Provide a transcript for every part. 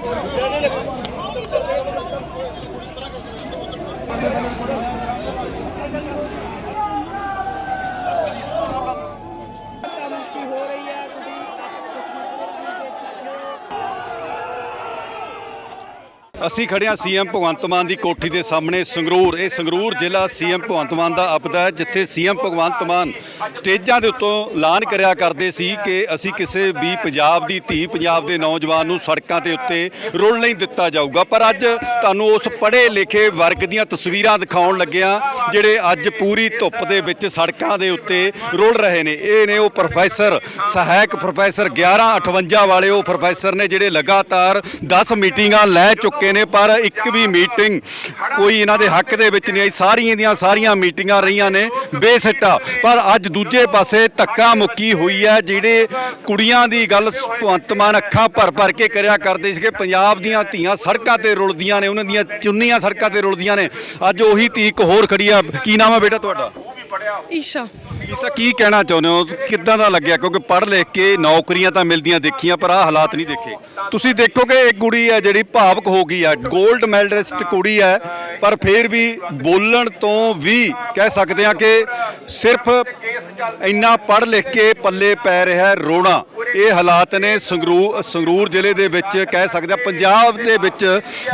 Thank you. ਅਸੀਂ ਖੜੇ ਹਾਂ ਸੀਐਮ ਭਗਵੰਤ ਮਾਨ ਦੀ ਕੋਠੀ ਦੇ ਸਾਹਮਣੇ ਸੰਗਰੂਰ। ਇਹ ਸੰਗਰੂਰ ਜ਼ਿਲ੍ਹਾ ਸੀਐਮ ਭਗਵੰਤ ਮਾਨ ਦਾ ਅਪਦਾ ਹੈ, ਜਿੱਥੇ ਸੀਐਮ ਭਗਵੰਤ ਮਾਨ ਸਟੇਜਾਂ ਦੇ ਉੱਤੋਂ ਐਲਾਨ ਕਰਿਆ ਕਰਦੇ ਸੀ ਕਿ ਅਸੀਂ ਕਿਸੇ ਵੀ ਪੰਜਾਬ ਦੀ ਧੀ, ਪੰਜਾਬ ਦੇ ਨੌਜਵਾਨ ਨੂੰ ਸੜਕਾਂ ਦੇ ਉੱਤੇ ਰੁਲ ਨਹੀਂ ਦਿੱਤਾ ਜਾਊਗਾ। ਪਰ ਅੱਜ ਤੁਹਾਨੂੰ ਉਸ ਪੜ੍ਹੇ ਲਿਖੇ ਵਰਗ ਦੀਆਂ ਤਸਵੀਰਾਂ ਦਿਖਾਉਣ ਲੱਗਿਆ ਜਿਹੜੇ ਅੱਜ ਪੂਰੀ ਧੁੱਪ ਦੇ ਵਿੱਚ ਸੜਕਾਂ ਦੇ ਉੱਤੇ ਰੁਲ ਰਹੇ ਨੇ। ਇਹ ਨੇ ਉਹ ਪ੍ਰੋਫੈਸਰ, ਸਹਾਇਕ ਪ੍ਰੋਫੈਸਰ 1158 ਵਾਲੇ ਉਹ ਪ੍ਰੋਫੈਸਰ ਨੇ, ਜਿਹੜੇ ਲਗਾਤਾਰ 10 ਮੀਟਿੰਗਾਂ ਲੈ ਚੁੱਕੇ ਨੇ, ਪਰ ਇੱਕ ਵੀ ਮੀਟਿੰਗ ਕੋਈ ਇਹਨਾਂ ਦੇ ਹੱਕ ਦੇ ਵਿੱਚ ਨਹੀਂ ਆਈ। ਸਾਰੀਆਂ ਦੀਆਂ ਸਾਰੀਆਂ ਮੀਟਿੰਗਾਂ ਰਹੀਆਂ ਨੇ ਬੇਸਿੱਟਾ। ਪਰ ਅੱਜ ਦੂਜੇ ਪਾਸੇ ਧੱਕਾ ਮੁੱਕੀ ਹੋਈ ਹੈ, ਜਿਹੜੇ ਕੁੜੀਆਂ ਦੀ ਗੱਲ ਭਗਵੰਤ ਮਾਨ ਅੱਖਾਂ ਭਰ ਭਰ ਕੇ ਕਰਿਆ ਕਰਦੇ ਸੀ ਕਿ ਪੰਜਾਬ ਦੀਆਂ ਧੀਆਂ ਸੜਕਾਂ ਤੇ ਰੁਲਦੀਆਂ ਨੇ, ਉਹਨਾਂ ਦੀਆਂ ਚੁੰਨੀਆਂ ਸੜਕਾਂ ਤੇ ਰੁਲਦੀਆਂ ਨੇ। ਅੱਜ ਉਹੀ ਧੀ ਇੱਕ ਹੋਰ ਖੜੀ ਆ। ਕੀ ਨਾਮ ਹੈ ਬੇਟਾ ਤੁਹਾਡਾ? ਈਸ਼ਾ। ਇਸਾ ਕੀ ਕਹਿਣਾ ਚਾਹੁੰਦੇ ਹੋ? ਕਿੱਦਾਂ ਦਾ ਲੱਗਿਆ? ਕਿਉਂਕਿ ਪੜ੍ਹ ਲਿਖ ਕੇ ਨੌਕਰੀਆਂ ਤਾਂ ਮਿਲਦੀਆਂ ਦੇਖੀਆਂ, ਪਰ ਆਹ ਹਾਲਾਤ ਨਹੀਂ ਦੇਖੇ। ਤੁਸੀਂ ਦੇਖੋਗੇ, ਇੱਕ ਕੁੜੀ ਹੈ ਜਿਹੜੀ ਭਾਵਕ ਹੋ ਗਈ ਹੈ 골ਡ ਮੈਡਲਿਸਟ ਕੁੜੀ ਹੈ, ਪਰ ਫਿਰ ਵੀ ਬੋਲਣ ਤੋਂ ਵੀ ਕਹਿ ਸਕਦੇ ਹਾਂ ਕਿ ਸਿਰਫ ਇੰਨਾ ਪੜ੍ਹ ਲਿਖ ਕੇ ਪੱਲੇ ਪੈ ਰਿਹਾ ਹੈ ਰੋਣਾ। ਇਹ ਹਾਲਾਤ ਨੇ ਸੰਗਰੂਰ ਸੰਗਰੂਰ ਜ਼ਿਲ੍ਹੇ ਦੇ ਵਿੱਚ ਕਹਿ ਸਕਦੇ ਹਾਂ, ਪੰਜਾਬ ਦੇ ਵਿੱਚ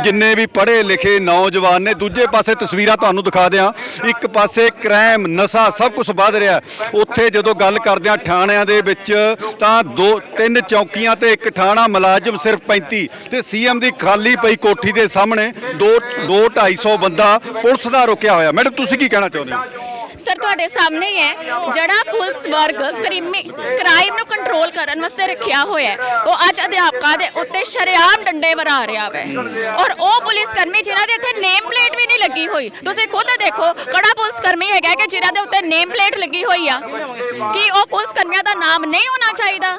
ਜਿੰਨੇ ਵੀ ਪੜ੍ਹੇ ਲਿਖੇ ਨੌਜਵਾਨ ਨੇ, ਦੂਜੇ ਪਾਸੇ ਤਸਵੀਰਾਂ ਤੁਹਾਨੂੰ ਦਿਖਾ ਦਿਆਂ। ਇੱਕ ਪਾਸੇ ਕ੍ਰਾਈਮ ਨਸ਼ਾ ਸਭ ਕੁਝ ਵੱਧ ਰਿਹਾ ਉੱਥੇ ਜਦੋਂ ਗੱਲ ਕਰਦੇ ਆ ਥਾਣਿਆਂ ਦੇ ਵਿੱਚ, ਤਾਂ ਦੋ, ਤਿੰਨ ਚੌਕੀਆਂ ਤੇ ਇੱਕ ਥਾਣਾ ਮੁਲਾਜ਼ਮ ਸਿਰਫ 35 ਤੇ ਸੀਐਮ ਦੀ ਖਾਲੀ ਪਈ ਕੋਠੀ ਦੇ ਸਾਹਮਣੇ 2 2 250 ਬੰਦਾ ਪੁਲਿਸ ਦਾ ਰੁਕਿਆ ਹੋਇਆ। ਮੈਡਮ, ਤੁਸੀਂ ਕੀ ਕਹਿਣਾ ਚਾਹੁੰਦੇ ਹੋ? ਸਰ, ਤੁਹਾਡੇ ਸਾਹਮਣੇ ਹੈ ਜਿਹੜਾ ਪੁਲਿਸ ਵਰਗ ਕ੍ਰਾਈਮ ਨੂੰ ਕੰਟਰੋਲ ਕਰਨ ਵਾਸਤੇ ਰੱਖਿਆ ਹੋਇਆ ਹੈ। ਉਹ ਅੱਜ ਅਧਿਆਪਕਾਂ ਦੇ ਉੱਤੇ ਸ਼ਰੇਆਮ ਡੰਡੇ ਵਰਾ ਰਿਹਾ ਵੈ। ਔਰ ਉਹ ਪੁਲਿਸ ਕਰਮੀ ਜਿਨ੍ਹਾਂ ਦੇ ਇੱਥੇ ਨੇਮ ਪਲੇਟ ਵੀ ਨਹੀਂ ਲੱਗੀ ਹੋਈ। ਤੁਸੀਂ ਖੁਦ ਦੇਖੋ ਕਿਹੜਾ ਪੁਲਿਸ ਕਰਮੀ ਹੈਗਾ ਕਿ ਜਿਨ੍ਹਾਂ ਦੇ ਉੱਤੇ ਨੇਮ ਪਲੇਟ ਲੱਗੀ ਹੋਈ ਆ। ਕੀ ਉਹ ਪੁਲਿਸ ਕਰਮੀਆਂ ਦਾ ਨਾਮ ਨਹੀਂ ਹੋਣਾ ਚਾਹੀਦਾ?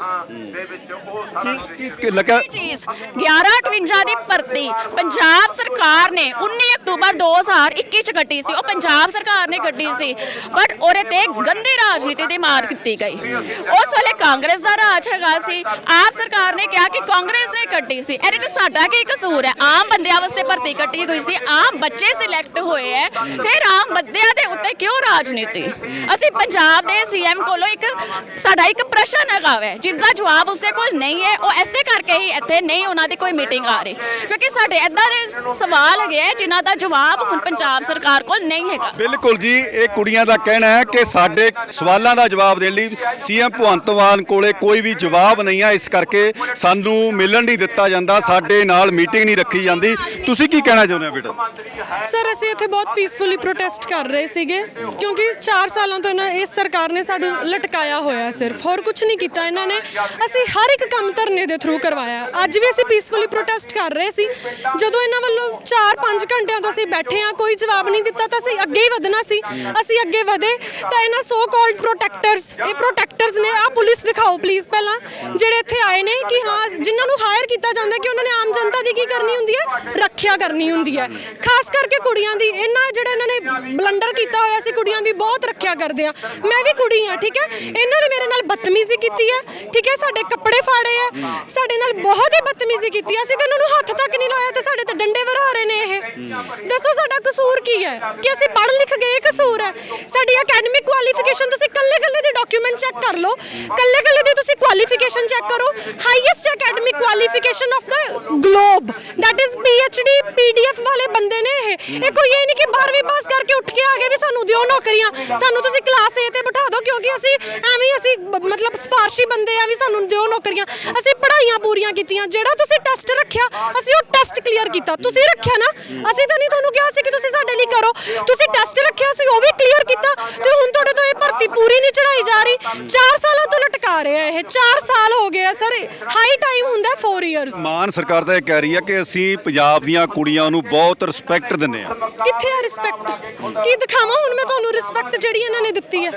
ਕੀ ਕੀ ਲੱਗਾ? ਇਹ ਚੀਜ਼ 1158 ਦੀ ਭਰਤੀ ਪੰਜਾਬ ਸਰਕਾਰ ਨੇ 19 ਅਕਤੂਬਰ 2021 ਚ ਕੱਢੀ ਸੀ। ਉਹ ਪੰਜਾਬ ਸਰਕਾਰ ਨੇ ਕੱਢੀ ਸੀ। ਬਟ ਉਹਦੇ ਤੇ ਗੰਦੀ ਰਾਜਨੀਤੀ ਦੀ ਮਾਰ ਕੀਤੀ ਗਈ। ਉਸ ਵੇਲੇ ਕਾਂਗਰਸ ਦਾ ਰਾਜ ਹੈਗਾ ਸੀ। ਆਪ ਸਰਕਾਰ ਨੇ ਕਿਹਾ ਕਿ ਕਾਂਗਰਸ ਨੇ ਕੱਢੀ ਸੀ। ਇਹਦੇ ਚ ਸਾਡਾ ਕੀ ਕਸੂਰ ਹੈ? ਆਮ ਬੰਦਿਆਂ ਵਾਸਤੇ ਭਰਤੀ ਕੱਢੀ ਗਈ ਸੀ। ਆਮ ਬੱਚੇ ਸਿਲੈਕਟ ਹੋਏ ਹੈ। ਫਿਰ ਆਮ ਬੰਦਿਆਂ ਦੇ ਉੱਤੇ ਕਿਉਂ ਰਾਜਨੀਤੀ? ਅਸੀਂ ਪੰਜਾਬ ਦੇ ਸੀਐਮ ਕੋਲੋਂ ਇੱਕ ਸਾਡਾ ਇੱਕ ਪ੍ਰਸ਼ਨ ਹੈਗਾ ਵੈ ਜਿਸ ਜਵਾਬ ਉਸਦੇ ਕੋਲ ਨਹੀਂ ਹੈ। ਉਹ ਐਸੇ ਕਰਕੇ ਹੀ ਇੱਥੇ ਨਹੀਂ, ਉਹਨਾਂ ਦੀ ਕੋਈ ਮੀਟਿੰਗ ਆ ਰਹੀ। ਕਿਉਂਕਿ ਸਾਡੇ ਇਦਾਂ ਦੇ ਸਵਾਲ ਹੈਗੇ ਹੈ ਜਿਨ੍ਹਾਂ ਦਾ ਜਵਾਬ ਹੁਣ ਪੰਜਾਬ ਸਰਕਾਰ ਕੋਲ ਨਹੀਂ ਹੈਗਾ। ਬਿਲਕੁਲ ਜੀ, ਇਹ ਕੁੜੀਆਂ ਦਾ ਕਹਿਣਾ ਹੈ ਕਿ ਸਾਡੇ ਸਵਾਲਾਂ ਦਾ ਜਵਾਬ ਦੇਣ ਲਈ ਸੀਐਮ ਭਗਵੰਤ ਮਾਨ ਕੋਲੇ ਕੋਈ ਵੀ ਜਵਾਬ ਨਹੀਂ ਹੈ ਇਸ ਕਰਕੇ ਸਾਨੂੰ ਮਿਲਣ ਨਹੀਂ ਦਿੱਤਾ ਜਾਂਦਾ, ਸਾਡੇ ਨਾਲ ਮੀਟਿੰਗ ਨਹੀਂ ਰੱਖੀ ਜਾਂਦੀ। ਤੁਸੀਂ ਕੀ ਕਹਿਣਾ ਚਾਹੁੰਦੇ ਹੋ ਬੇਟਾ? ਸਰ, ਅਸੀਂ ਇੱਥੇ ਬਹੁਤ ਪੀਸਫੁਲੀ ਪ੍ਰੋਟੈਸਟ ਕਰ ਰਹੇ ਸੀਗੇ, ਕਿਉਂਕਿ 4 ਸਾਲਾਂ ਤੋਂ ਇਹਨਾਂ, ਇਸ ਸਰਕਾਰ ਨੇ ਸਾਨੂੰ ਲਟਕਾਇਆ ਹੋਇਆ ਸਿਰਫ, ਹੋਰ ਕੁਝ ਨਹੀਂ ਕੀਤਾ ਇਹਨਾਂ ਨੇ। ਅਸੀਂ ਹਰ ਇੱਕ ਕੰਮ ਧਰਨੇ ਦੇ ਥਰੂ ਕਰਵਾਇਆ। ਅੱਜ ਵੀ ਅਸੀਂ ਪੀਸਫੁਲੀ ਪ੍ਰੋਟੈਸਟ ਕਰ ਰਹੇ ਸੀ। ਜਦੋਂ ਇਹਨਾਂ ਵੱਲੋਂ 4-5 ਘੰਟਿਆਂ ਤੋਂ ਅਸੀਂ ਬੈਠੇ ਆ ਕੋਈ ਜਵਾਬ ਨਹੀਂ ਦਿੱਤਾ, ਤਾਂ ਅਸੀਂ ਅੱਗੇ ਹੀ ਵਧਣਾ ਸੀ। ਅਸੀਂ ਅੱਗੇ ਵਧੇ, ਤਾਂ ਇਹਨਾਂ ਸੋ ਕਾਲਡ ਪ੍ਰੋਟੈਕਟਰਸ ਇਹ ਪ੍ਰੋਟੈਕਟਰਸ ਨੇ ਆ ਪੁਲਿਸ ਦਿਖਾਓ ਪਲੀਜ਼ ਪਹਿਲਾਂ, ਜਿਹੜੇ ਇੱਥੇ ਆਏ ਨੇ ਕਿ ਹਾਂ, ਜਿਨ੍ਹਾਂ ਨੂੰ ਹਾਇਰ ਕੀਤਾ ਜਾਂਦਾ ਕਿ ਉਹਨਾਂ ਨੇ ਆਮ ਜਨਤਾ ਦੀ ਕੀ ਕਰਨੀ ਹੁੰਦੀ ਹੈ? ਰੱਖਿਆ ਕਰਨੀ ਹੁੰਦੀ ਹੈ। ਖਾਸ ਕਰਕੇ ਕੁੜੀਆਂ ਦੀ ਇਹਨਾਂ ਜਿਹੜਾ ਇਹਨਾਂ ਨੇ ਬਲੰਡਰ ਕੀਤਾ ਹੋਇਆ ਸੀ, ਕੁੜੀਆਂ ਦੀ ਬਹੁਤ ਰੱਖਿਆ ਕਰਦੇ ਆ। ਮੈਂ ਵੀ ਕੁੜੀ ਆ, ਠੀਕ ਹੈ? ਇਹਨਾਂ ਨੇ ਮੇਰੇ ਨਾਲ ਬਦਤਮੀਜ਼ੀ ਕੀਤੀ ਹੈ, ਠੀਕ ਹੈ? ਸਾਡੇ ਕੱਪੜੇ ਫਾੜੇ ਆ, ਸਾਡੇ ਨਾਲ ਬਹੁਤ ਹੀ ਬਦਤਮੀਜ਼ੀ ਕੀਤੀ ਹੈ ਅਸੀਂ ਤਾਂ ਇਹਨਾਂ ਨੂੰ ਹੱਥ ਤੱਕ ਨਹੀਂ ਲਾਇਆ ਤੇ ਸਾਡੇ ਤੇ ਡੰਡੇ ਵਰਾ ਰਹੇ ਨੇ ਇਹ। ਦੱਸੋ ਸਾਡਾ ਕਸੂਰ ਕੀ ਹੈ? ਕਿ ਅਸੀਂ ਪੜ੍ਹ ਲਿਖ ਗਏ ਕਸੂਰ ਹੈ? ਸਾਡੀ ਅਕੈਡਮਿਕ ਕੁਆਲੀਫਿਕੇਸ਼ਨ ਤੁਸੀਂ ਕੱਲੇ ਕੱਲੇ ਦੇ ਡਾਕੂਮੈਂਟ ਚੈੱਕ ਕਰ ਲਓ। ਕੱਲੇ ਕੱਲੇ ਦੀ ਤੁਸੀਂ ਕੁਆਲੀਫਿਕੇਸ਼ਨ ਚੈੱਕ ਕਰੋ। Highest academic qualification of the globe that is PhD PDF ਵਾਲੇ ਬੰਦੇ ਨੇ ਇਹ। ਇਹ ਕੋਈ ਇਹ ਨਹੀਂ ਕਿ 12ਵੀਂ ਪਾਸ ਕਰਕੇ ਉੱਠ ਕੇ ਆ ਗਏ ਵੀ ਸਾਨੂੰ ਦਿਓ ਨੌਕਰੀਆਂ। ਸਾਨੂੰ ਤੁਸੀਂ ਕਲਾਸ A ਤੇ ਬਿਠਾ ਦਿਓ ਕਿਉਂਕਿ ਅਸੀਂ ਅਸੀਂ ਮਤਲਬ ਸਪਾਰਸ਼ੀ ਬੰਦੇ ਆ ਵੀ ਸਾਨੂੰ ਦਿਓ ਨੌਕਰੀਆਂ। ਅਸੀਂ ਪੜ੍ਹਾਈਆਂ ਪੂਰੀਆਂ ਕੀਤੀਆਂ। ਜਿਹੜਾ ਤੁਸੀਂ ਟੈਸਟ ਰੱਖਿਆ ਅਸੀਂ ਉਹ ਟੈਸਟ ਕਲੀਅਰ ਕੀਤਾ। ਤੁਸੀਂ ਰੱਖਿਆ ਨਾ ਅਸੀਂ ਤਾਂ ਨਹੀਂ ਤੁਹਾਨੂੰ ਕਿਹਾ ਸੀ ਕਿ ਤੁਸੀਂ ਸਾਡੇ ਲਈ ਕਰੋ। ਤੁਸੀਂ ਟੈਸਟ ਰੱਖਿਆ ਸੀ ਉਹ ਵੀ ਕਲੀਅਰ ਕੀਤਾ ਤੇ ਹੁਣ ਤੁਹਾਡੇ ਤੋਂ ਇਹ ਭਰਤੀ ਪੂਰੀ ਨਹੀਂ ਚੜਾਈ ਜਾ ਰਹੀ। 4 ਸਾਲਾਂ ਤੋਂ ਲਟਕਾ ਰਹੇ ਆ ਇਹ। 4 ਸਾਲ ਹੋ ਗਏ ਆ ਸਰ। ਹਾਈ ਟਾਈਮ ਹੁੰਦਾ 4 ਇਅਰਸ ਮਾਨ ਸਰਕਾਰ ਤਾਂ ਇਹ ਕਹਿ ਰਹੀ ਹੈ ਕਿ ਅਸੀਂ ਪੰਜਾਬ ਦੀਆਂ ਕੁੜੀਆਂ ਨੂੰ ਬਹੁਤ ਰਿਸਪੈਕਟ ਦਿੰਦੇ ਹਾਂ ਕਿੱਥੇ ਆ ਰਿਸਪੈਕਟ ਕੀ ਦਿਖਾਵਾਂ? ਹੁਣ ਮੈਂ ਤੁਹਾਨੂੰ ਰਿਸਪੈਕਟ ਜਿਹੜੀ ਇਹਨਾਂ ਨੇ ਦਿੱਤੀ ਹੈ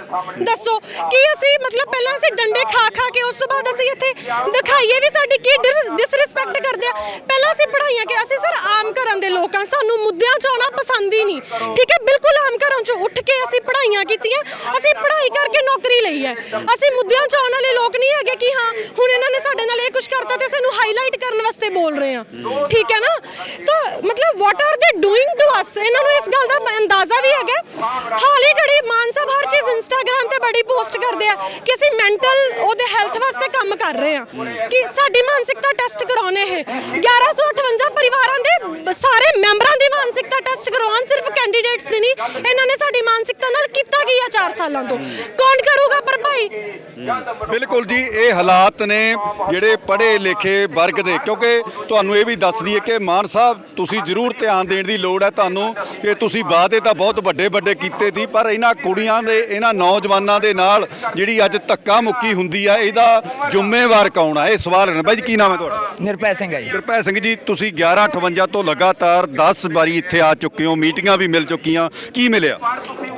ਦੱਸੋ ਕੀ ਅਸੀਂ ਮਤਲਬ ਪਹਿਲਾਂ ਅਸੀਂ ਡੰਡੇ ਖਾ ਖਾ ਕੇ ਉਸ ਤੋਂ ਬਾਅਦ ਅਸੀਂ ਇੱਥੇ ਦਿਖਾਈਏ ਵੀ ਸਾਡੀ ਕੀ ਡਿਸਰਿਸਪੈਕਟ ਕਰਦੇ ਆ। ਪਹਿਲਾਂ ਅਸੀਂ ਪੜ੍ਹਾਈਆਂ ਕਿ ਅਸੀਂ ਸਰ ਆਮ ਘਰਾਂ ਦੇ ਲੋਕ ਲੋਕਾਂ, ਸਾਨੂੰ ਮੁੱਦਿਆਂ 'ਚ ਆਉਣਾ ਪਸੰਦ ਹੀ ਨਹੀਂ। ਠੀਕ ਹੈ, ਬਿਲਕੁਲ ਆਮ ਘਰਾਂ ਚ ਉੱਠ ਕੇ ਅਸੀਂ ਪੜ੍ਹਾਈਆਂ ਕੀਤੀਆਂ। ਅਸੀਂ ਪੜ੍ਹਾਈ ਕਰਕੇ ਨੌਕਰੀ ਲਈ ਹੈ। ਅਸੀਂ ਮੁੱਦਿਆਂ 'ਚ ਆਉਣ ਵਾਲੇ ਲੋਕ ਨਹੀਂ ਹੈਗੇ ਕਿ ਹਾਂ, ਹੁਣ ਇਹਨਾਂ ਨੇ ਸਾਡੇ ਨਾਲ ਇਹ ਕੁਝ ਕਰਤਾ ਤੇ ਸਾਨੂੰ ਹਾਈਲਾਈਟ ਕਰਨ ਵਾਸਤੇ ਬੋਲ ਰਹੇ ਆ ਠੀਕ ਹੈ ਨਾ? ਤਾਂ ਮਤਲਬ what are they doing to us ਇਹਨਾਂ ਨੂੰ ਇਸ ਗੱਲ ਦਾ ਅੰਦਾਜ਼ਾ ਵੀ ਹੈਗਾ। ਹਾਲੀ ਘੜੀ ਮਾਨ ਸਾਹਿਬ ਹਰ ਚੀਜ਼ ਇੰਸਟਾਗ੍ਰam ਤੇ ਬੜੀ ਪੋਸਟ ਕਰਦੇ ਆ ਕਿ ਅਸੀਂ ਮੈਂਟਲ ਉਹਦੇ ਹੈਲਥ ਵਾਸਤੇ ਕੰਮ ਕਰ ਰਹੇ ਆ ਕਿ ਸਾਡੀ ਮਾਨਸਿਕਤਾ ਟੈਸਟ ਕਰਾਉਣੇ ਇਹ। 1158 ਪਰਿਵਾਰਾਂ ਦੇ ਸਾਰੇ ਮੈਂਬਰਾਂ ਦੀ ਮਾਨਸਿਕਤਾ ਟੈਸਟ ਕਰਵਾਉਣ ਸਿਰਫ ਕੈਂਡੀਡੇਟਸ ਦੀ ਨਹੀਂ। ਇਹਨਾਂ ਨੇ ਸਾਡੀ ਮਾਨਸਿਕਤਾ ਨਾਲ ਕੀਤਾ ਕੀ ਆ 4 ਸਾਲਾਂ ਤੋਂ? ਕੌਣ ਕਰੂਗਾ ਪਰ ਭਾਈ? ਬਿਲਕੁਲ ਜੀ ਇਹ ਹਾਲਾਤ ਨੇ ਜਿਹੜੇ ਪੜ੍ਹੇ ਲਿਖੇ ਵਰਗ ਦੇ। ਕਿਉਂਕਿ ਤੁਹਾਨੂੰ ਇਹ ਵੀ ਦੱਸ ਦਈਏ ਕਿ ਮਾਨ ਸਾਹਿਬ ਤੁਸੀਂ ਜ਼ਰੂਰ ਧਿਆਨ ਦੇਣ ਦੀ ਲੋੜ ਹੈ ਤੁਹਾਨੂੰ ਕਿ ਤੁਸੀਂ ਵਾਅਦੇ ਤਾਂ ਬਹੁਤ ਵੱਡੇ ਵੱਡੇ ਕੀਤੇ ਸੀ ਪਰ ਇਹਨਾਂ ਕੁੜੀਆਂ ਦੇ ਇਹਨਾਂ ਨੌਜਵਾਨਾਂ ਦੇ ਨਾਲ ਜਿਹੜੀ ਅੱਜ ਧੱਕਾ ਮੁੱਕੀ ਹੁੰਦੀ ਆ ਇਹਦਾ ਜ਼ਿੰਮੇਵਾਰ ਕੌਣ ਆ? ਇਹ ਸਵਾਲ ਹੈ ਬਾਈ ਜੀ ਕੀ ਨਾਮ ਹੈ ਤੁਹਾਡਾ? ਨਿਰਭੈ ਸਿੰਘ ਹੈ ਜੀ। ਕਿਰਪਾ ਸਿੰਘ ਜੀ ਤੁਸੀਂ 1158 ਤੋਂ ਲਗਾਤਾਰ 10 ਵਾਰੀ ਇੱਥੇ ਆ ਚੁੱਕੇ ਹੋ ਮੀਟਿੰਗਾਂ ਵੀ ਮਿਲ ਚੁੱਕੀਆਂ। ਕੀ ਮਿਲਿਆ?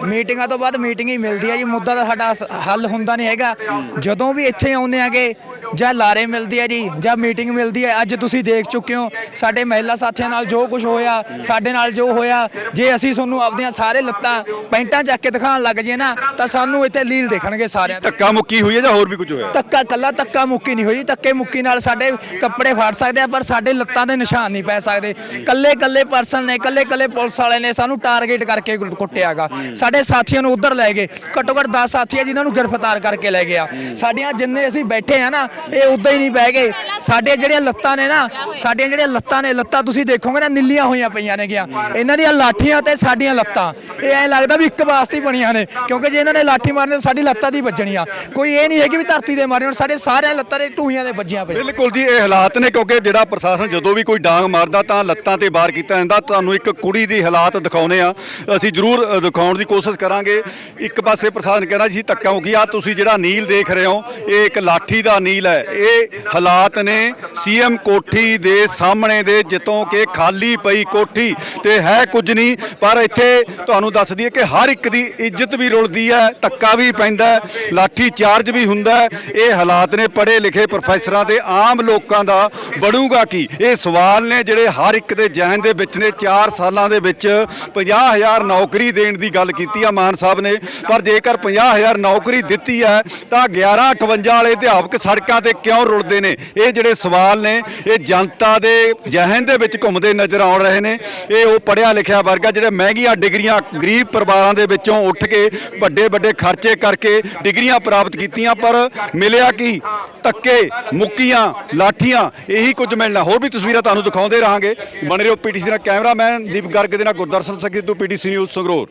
ਮੀਟਿੰਗਾਂ ਤੋਂ ਬਾਅਦ ਮੀਟਿੰਗ ਹੀ ਮਿਲਦੀ ਹੈ ਜੀ ਮੁੱਦਾ ਤਾਂ ਸਾਡਾ ਸ- ਹੱਲ ਹੁੰਦਾ ਨਹੀਂ ਹੈਗਾ। ਜਦੋਂ ਵੀ ਇੱਥੇ ਆਉਂਦੇ ਆਗੇ ਜਾਂ ਲਾਰੇ ਮਿਲਦੀ ਹੈ ਜੀ ਜਾਂ ਮੀਟਿੰਗ ਮਿਲਦੀ ਹੈ ਅੱਜ ਤੁਸੀਂ ਦੇਖ ਚੁੱਕੇ ਹੋ ਸਾਡੇ ਮਹਿਲਾ ਸਾਥੀਆਂ ਨਾਲ ਜੋ ਕੁਝ ਹੋਇਆ ਸਾਡੇ ਨਾਲ ਜੋ ਹੋਇਆ ਜੇ ਅਸੀਂ ਤੁਹਾਨੂੰ ਆਪਦੀਆਂ ਸਾਰੇ ਲੱਤਾਂ ਪੈਂਟਾਂ ਚੱਕ ਕੇ ਦਿਖਾਉਣ ਲੱਗ ਜਾਈਏ ਨਾ ਤਾਂ ਸਾਨੂੰ ਇੱਥੇ ਲੀਲ ਦੇਖਣਗੇ ਸਾਰਿਆਂ ਦੇ। ਧੱਕਾ ਮੁੱਕੀ ਹੋਈ ਹੈ ਜਾਂ ਹੋਰ ਵੀ ਕੁਝ ਹੋਇਆ? ਧੱਕਾ ਕੱਲਾ ਧੱਕਾ ਮੁੱਕੀ ਨਹੀਂ ਹੋਈ ਧੱਕੇ ਮੁੱਕੀ ਨਾਲ ਸਾਡੇ ਕੱਪੜੇ ਫਾੜ ਸਕਦੇ ਆ ਪਰ ਸਾਡੇ ਲੱਤਾਂ ਦੇ ਨਿਸ਼ਾਨ ਨਹੀਂ ਪੈ ਸਕਦੇ। ਕੱਲੇ ਕੱਲੇ ਪਰਸਨ ਨੇ ਕੱਲੇ ਕੱਲੇ ਪੁਲਿਸ ਵਾਲੇ ਨੇ ਸਾਨੂੰ ਟਾਰਗੇਟ ਕਰਕੇ ਕੁੱਟਿਆਗਾ ਸਾਡੇ ਸਾਥੀਆਂ ਨੂੰ ਉਧਰ ਲੈ ਗਏ। ਘੱਟੋ ਘੱਟ 10 ਸਾਥੀ ਆ ਜਿਨ੍ਹਾਂ ਨੂੰ ਗ੍ਰਿਫਤਾਰ ਕਰਕੇ ਲੈ ਗਿਆ। ਸਾਡੀਆਂ ਜਿੰਨੇ ਅਸੀਂ ਬੈਠੇ ਆ ਨਾ, ਇਹ ਉਦਾਂ ਹੀ ਨਹੀਂ ਬਹਿ ਗਏ। ਸਾਡੇ ਜਿਹੜੀਆਂ ਲੱਤਾਂ ਨੇ ਨਾ, ਸਾਡੀਆਂ ਜਿਹੜੀਆਂ ਲੱਤਾਂ ਨੇ, ਲੱਤਾਂ ਤੁਸੀਂ ਦੇਖੋਗੇ ਨਾ, ਨੀਲੀਆਂ ਹੋਈਆਂ ਪਈਆਂ ਨੇ ਗਿਆ ਇਹਨਾਂ ਦੀਆਂ ਲਾਠੀਆਂ ਤੇ ਸਾਡੀਆਂ ਲੱਤਾਂ। ਇਹ ਐ ਲੱਗਦਾ ਵੀ ਇੱਕ ਵਾਸਤੇ ਹੀ ਬਣੀਆਂ ਨੇ, ਕਿਉਂਕਿ ਜੇ ਇਹਨਾਂ ਨੇ ਲਾਠੀ ਮਾਰਨੀ, ਤਾਂ ਸਾਡੀ ਲੱਤਾਂ ਦੀ ਵੱਜਣੀਆਂ। ਕੋਈ ਇਹ ਨਹੀਂ ਹੈ ਕਿ ਵੀ ਧਰਤੀ ਦੇ ਮਾਰੇ ਹੁਣ ਸਾਡੇ ਸਾਰਿਆਂ ਲੱਤਾਂ ਦੇ ਟੂਹੀਆਂ ਦੇ ਵੱਜੀਆਂ ਪਈਆਂ। ਬਿਲਕੁਲ ਜੀ, ਇਹ ਹਾਲਾਤ ਨੇ, ਕਿਉਂਕਿ ਜਿਹੜਾ ਪ੍ਰਸ਼ਾਸਨ ਜਦੋਂ ਵੀ ਕੋਈ ਡਾਂਗ ਮਾਰਦਾ, ਤਾਂ ਲੱਤਾਂ ਤੇ ਬਾਹਰ ਕੀਤਾ ਜਾਂਦਾ। ਤੁਹਾਨੂੰ ਇੱਕ ਕੁੜੀ ਦੀ ਹਾਲਾਤ ਦਿਖਾਉਨੇ ਆ। ਅਸੀਂ ਜ਼ਰੂਰ ਦਿਖਾਉਣ ਦੀ ਕੋਸ਼ਿਸ਼ ਕਰਾਂਗੇ। ਇੱਕ ਪਾਸੇ ਪ੍ਰਸ਼ਾਸਨ ਕਹਿੰਦਾ ਜੀ, ਧੱਕਾ ਹੋ ਗਿਆ ਤੁਸੀਂ ਜਿਹੜਾ ਨੀਲ ਦੇਖ ਰਹੇ ਹੋ ਇਹ ਇੱਕ ਲਾਠੀ ਦਾ ਨੀਲ ਹੈ। ਇਹ ਹਾਲਾਤ ਨੇ ਸੀਐਮ ਕੋਠੀ ਦੇ ਸਾਹਮਣੇ ਦੇ ਜਿੱਤੋਂ ਕਿ ਖਾਲੀ ਪਈ ਕੋਠੀ ਤੇ ਹੈ ਕੁਝ ਨਹੀਂ। ਪਰ ਇੱਥੇ ਤੁਹਾਨੂੰ ਦੱਸ ਦਈਏ ਕਿ ਹਰ ਇੱਕ ਦੀ ਇੱਜ਼ਤ ਵੀ ਰੁਲਦੀ ਹੈ ਧੱਕਾ ਵੀ ਪੈਂਦਾ ਹੈ, ਲਾਠੀ ਚਾਰਜ ਵੀ ਹੁੰਦਾ ਇਹ ਹਾਲਾਤ ਨੇ ਪੜ੍ਹੇ ਲਿਖੇ ਪ੍ਰੋਫੈਸਰਾਂ ਦੇ ਆਮ ਲੋਕਾਂ ਦਾ ਬਣੂਗਾ ਕੀ? ਇਹ ਸਵਾਲ ਨੇ ਜਿਹੜੇ ਹਰ ਇੱਕ ਦੇ ਜ਼ਿਹਨ ਦੇ ਵਿੱਚ ਨੇ। 4 ਸਾਲਾਂ ਦੇ ਵਿੱਚ 50000 ਨੌਕਰੀ ਦੇਣ ਦੀ ਗੱਲ ਕੀਤੀ ਆ ਮਾਨ ਸਾਹਿਬ ਨੇ। ਪਰ ਜੇਕਰ 50000 ਨੌਕਰੀ ਦਿੱਤੀ ਹੈ, ਤਾਂ 1158 ਵਾਲੇ ਅਧਿਆਪਕ ਸੜਕਾਂ ਤੇ ਕਿਉਂ ਰੁਲਦੇ ਨੇ? ਇਹ ਜਿਹੜੇ ਸਵਾਲ ਨੇ, ਇਹ ਜਨਤਾ ਦੇ ਜ਼ਿਹਨ ਦੇ ਵਿੱਚ ਘੁੰਮਦੇ ਨਜ਼ਰ ਆਉਣ ਰਹੇ ਨੇ। ਇਹ ਉਹ ਪੜਿਆ ਲਿਖਿਆ ਵਰਗ ਆ, ਜਿਹੜੇ ਮਹਿੰਗੀਆਂ ਡਿਗਰੀਆਂ ਗਰੀਬ ਪਰਿਵਾਰਾਂ ਦੇ ਵਿੱਚੋਂ ਉੱਠ ਕੇ ਵੱਡੇ ਵੱਡੇ ਖਰਚੇ ਕਰਕੇ ਡਿਗਰੀਆਂ ਪ੍ਰਾਪਤ ਕੀਤੀਆਂ, ਪਰ ਮਿਲਿਆ ਕੀ? ਧੱਕੇ, ਮੁੱਕੀਆਂ, ਲਾਠੀਆਂ, ਇਹੀ ਕੁਝ ਮਿਲਣਾ। ਹੋਰ ਵੀ ਤਸਵੀਰਾਂ ਤੁਹਾਨੂੰ ਦਿਖਾਉਂਦੇ ਰਹਾਂਗੇ। ਬਣੇ ਰਹੋ ਪੀਟੀਸੀ ਦਾ ਕੈਮਰਾਮੈਨ ਦੀਪ ਗਰਗ ਦੇ ਨਾਲ ਗੁਰਦਰਸ਼ਨ ਸਿੰਘ ਸਿੱਧੂ ਪੀਟੀਸੀ ਨਿਊਜ਼ ਸੰਗਰੂਰ।